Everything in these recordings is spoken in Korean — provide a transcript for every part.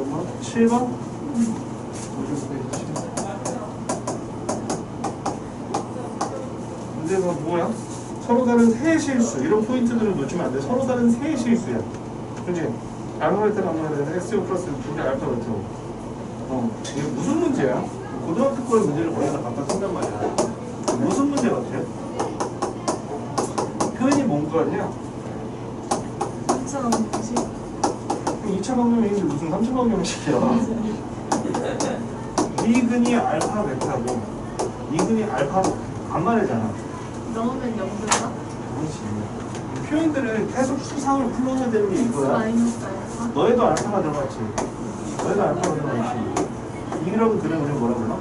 몇 번? 7번? 56페이지 7번. 문제가 뭐야? 서로 다른 세 실수 이런 포인트들을 놓치면 안 돼. 서로 다른 세 실수야. 그지? 알파 베타 가면 되는 x 플러스 두개 알파 베타. 어, 이게 무슨 문제야? 고등학교 거의 문제를 거기다 갖다 쓴단 말이야. 무슨 문제 같아? 표현이 뭔 거냐? 3차 방정식 2차 방정식인데 무슨 3차 방정식이야? 이근이 알파 베타고 이근이 알파 반말이잖아. 넣으면 0도가 그렇지. 표현들을 계속 수상을 풀어야 되는 게 이거야. 너희도 알파가 들어갔지. 너희도 알파가 들어갔지. 이런 글은 우리 뭐라 불러?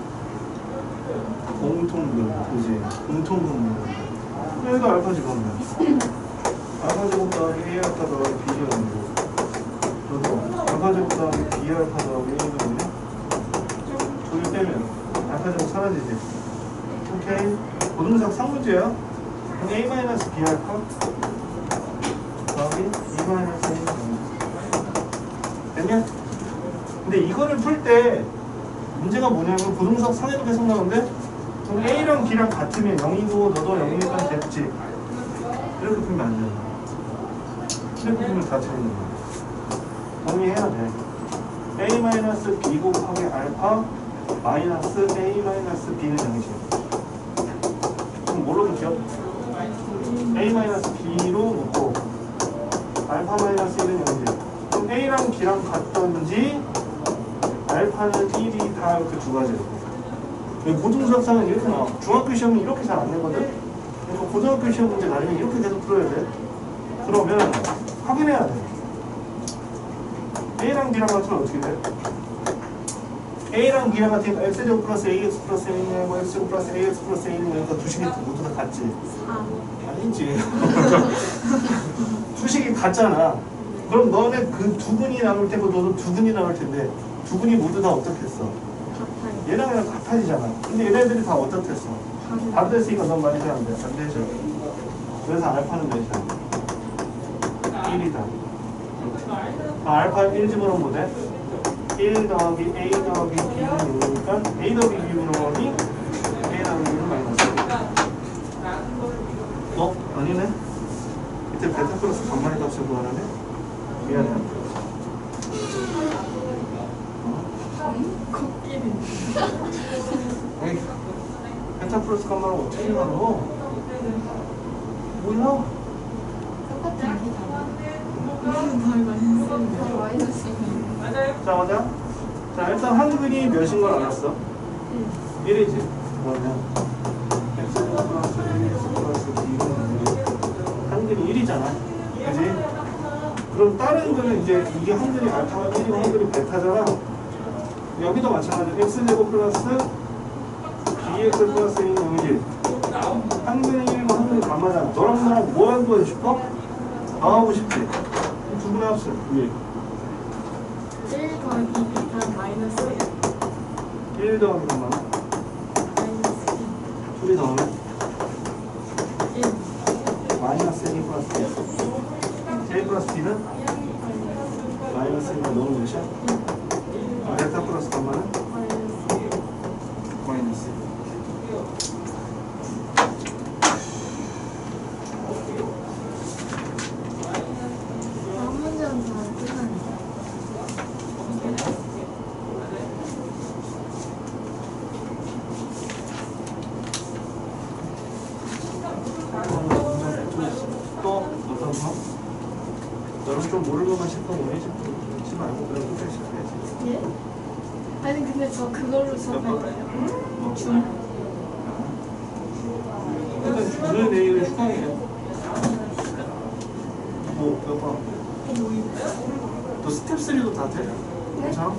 공통분, 그지? 공통분. 너희도 알파 집어넣으면. 알파 제곱 더하기 A 알파 더하기 B 제곱 이고. 너도 알파 제곱 더하기 B 알파 더하기 A 제곱이냐? 둘이 빼면 제곱 사라지지. 오케이. 고등sak 3문제야. 그럼 A 마이너스 B 알파 더하기 B 마이너스 A. 됐냐? 근데 이거를 풀 때 문제가 뭐냐면 부동석 상해도 계속 나오는데 그럼 A랑 B랑 같으면 0이고 너도 0이니까 됐지 이렇게 풀면 안 돼요 이렇게 풀면 다 틀리는 거야 정리해야 돼. A 마이너스 B 곱하기 알파 마이너스 A 마이너스 B는 0이지. 그럼 뭘로 줄게요? A 마이너스 B로 놓고 알파 마이너스 1은 0이지. 그럼 A랑 B랑 같던지 알파는 1이 다 이렇게 두 가지로 고등수학상은 이렇게 나와? 중학교 시험은 이렇게 잘 안 내거든? 고등학교 시험 문제 나중에 이렇게 계속 풀어야 돼? 그러면 확인해야 돼 A랑 B랑 같으면 어떻게 돼? A랑 B랑 같으니까 X제곱 플러스 AX 플러스 A이고 X제곱 플러스 AX 플러스 A는 그러니까 두 식이 모두 다 같지 4 아니지. 수식이 같잖아. 그럼 너네 그 두 분이 나올 테고 너도 두 분이 나올 텐데 두 분이 모두 다 어떻겠어? 얘랑 얘랑 같아지잖아. 근데 얘네들이 다 어떻겠어? 됐으니까 넌 말이 잘안 돼. 안 되죠. 그래서 알파는 몇이야? 1이다. 아, 알파 1 집어넣으면 뭐 돼? 1 더하기 A 더하기 B는 0이니까 A 더하기 B는 0이 A 더하기 B는 마이너스 1. 어? 아니네? 이때 베타 플러스 반만의 값을 구하라네? 미안해. 코끼리 에이, 베타 플러스 반만을 어떻게 많이 쓰는데 자, 맞아? 자, 일단 한근이 몇인 걸 알았어? 1이지. 그러면 한근이 1이잖아. 그지? 그럼 다른 거는 이제 이게 한근이 알파가 1이고 한근이 베타잖아. 여기도 마찬가지로 x제곱 플러스 bx 플러스 a는 0이지. 한근이 1이고 한근이 가마잖아. 너랑 나랑 뭐 하고 싶어? 뭐 하고 싶지? 두 분의 합수. 위에. 1 더하기 베타 마이너스 1 1 더하기 얼마나? 마이너스 둘이 더하면? 1 1 마이너스 1 플러스 1 1 플러스 b는? 마이너스 1과 너는 몇이야? 베타 플러스 gam마는? 마이너스 1 마이너스 다음 문제는 다 끝나네 또 어떤 거? 너는 좀 모르고만 싶어 오해지 지 말고 그냥 끝까지 시켜야지 예? 아니 근데 저 그걸로 수업할게요 중 일단 주는 내일은 휴강이에요 뭐, 몇 번? 너 스텝 3도 다 돼? 괜찮아?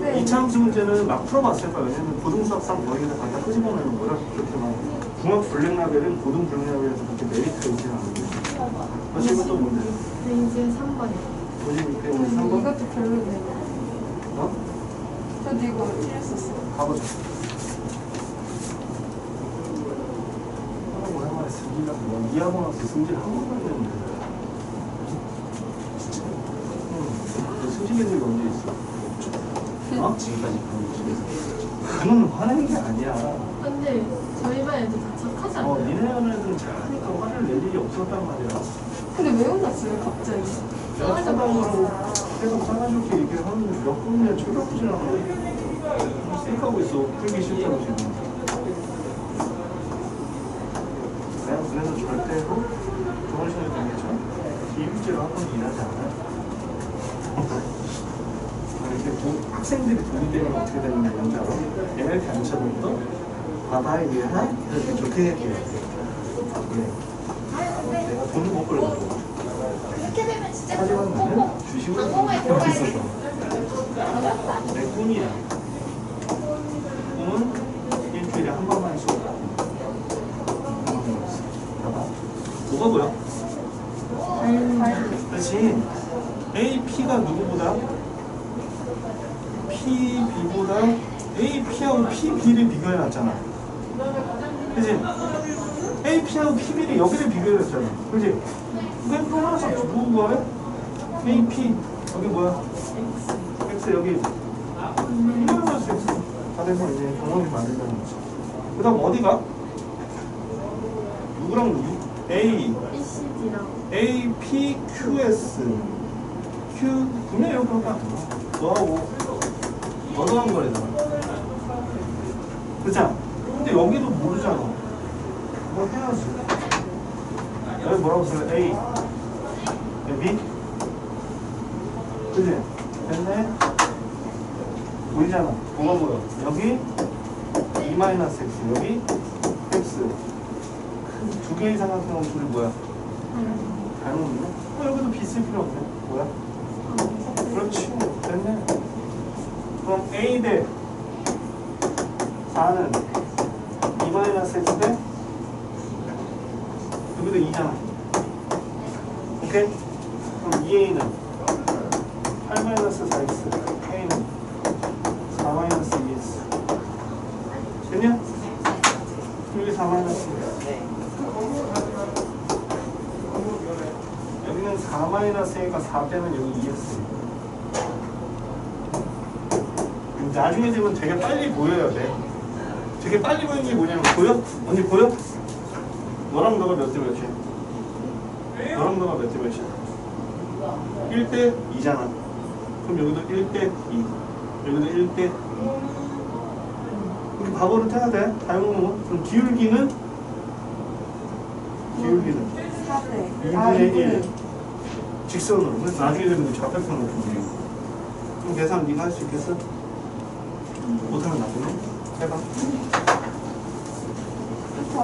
네. 2차 함수 문제는 막 풀어봤을 거야. 왜냐면 고등수학상 거기다 갖다 끄집어내는 거라 그렇게 막 중학 블랙라벨은 고등 블랙라벨에서 그렇게 메리트가 있지 않은데. 그 친구 또 뭔데? 네 이제 3번이요 56회 오늘 3번? 이것도 별로네요. 어? 저도 이거 틀렸었어요. 가보자. 아, 오랜만에 승진이가 뭐 이하고 나서 승진 한 번만. 진짜. 응. 승진 애들이 언제 있어? 어? 지금까지 그런 거 그건 화내는 게 아니야. 근데 저희 반 애들 다 착하지 어, 않아요? 니네 애들은 잘하니까 화를 낼 일이 없었단 말이야. 근데 왜 혼났어요 갑자기? 내가 사당으로 계속 사가좋게 얘기를 하는데 몇 분이나 쳐다보질 않아. 생각하고 있어. 풀기 싫다고 지금. 내가 그래서 절대로 시간이 되겠죠? 비일제로 학원 일하지 않아요. 이렇게 도, 학생들이 돈이 되면 어떻게 되는지 알아? 얘네 단체부터 바다에 위해 이렇게 좋게 얘기해. 예. 내가 돈을 못 벌고 그렇게 되면 진짜 나는 주식을 하고 있었어. 내 꿈이야. 꿈은 일주일에 한 번만 수업. 봐봐. 뭐가 보여? 그렇지. A, P가 누구보다? P, B보다 A, P하고 P, B를 비교해놨잖아. 그지? A, P하고 P, B를 여기를 비교해놨잖아. 그지? 그게 또 하나씩 누구 뭐야? A, P. 여기 뭐야? X 여기. 이거는 수 X. 다 돼서 이제 경험이 많으면 그 다음 어디가? 누구랑 누구? A, A, P, Q, S. Q, 분명히 여기 안 돼. 너하고, 너도 한 거래잖아. 그죠? 근데 여기도 모르잖아. 뭐 해야지. 여기 뭐라고 써요? A. 여기 B. 그지? 됐네? 보이잖아. 뭐가 보여? 여기 E 마이너스 X. 여기 X. 두 개 이상 같은 건 둘이 뭐야? 잘못이네? 어, 여기도 B 쓸 필요 없네. 뭐야? 그렇지. 됐네. 그럼 A 대 4는 2 마이너스 X 대 여기도 2잖아. 오케이? 그럼 2A는 8 마이너스 4X. A는 4 마이너스 2X. 됐냐? 여기 4 마이너스 2X. 여기는 4 마이너스 A가 4 빼면 여기 2X. 나중에 되면 되게 빨리 보여야 돼. 되게 빨리 보이는 게 뭐냐면 보여? 언니 보여? 너랑 너가 몇 대 몇이야? 너랑 너가 몇 대 몇이야? 1대 2잖아. 그럼 여기도 1대 2. 여기도 1대 2. 이렇게 바보를 해야 돼. 닮은 그럼 기울기는? 기울기는? 4대 2분의 1. 직선으로. 그래서 나중에 되면 좌표편으로 보여요. 그럼 계산 네가 할 수 있겠어? 못하면 나중에 해봐.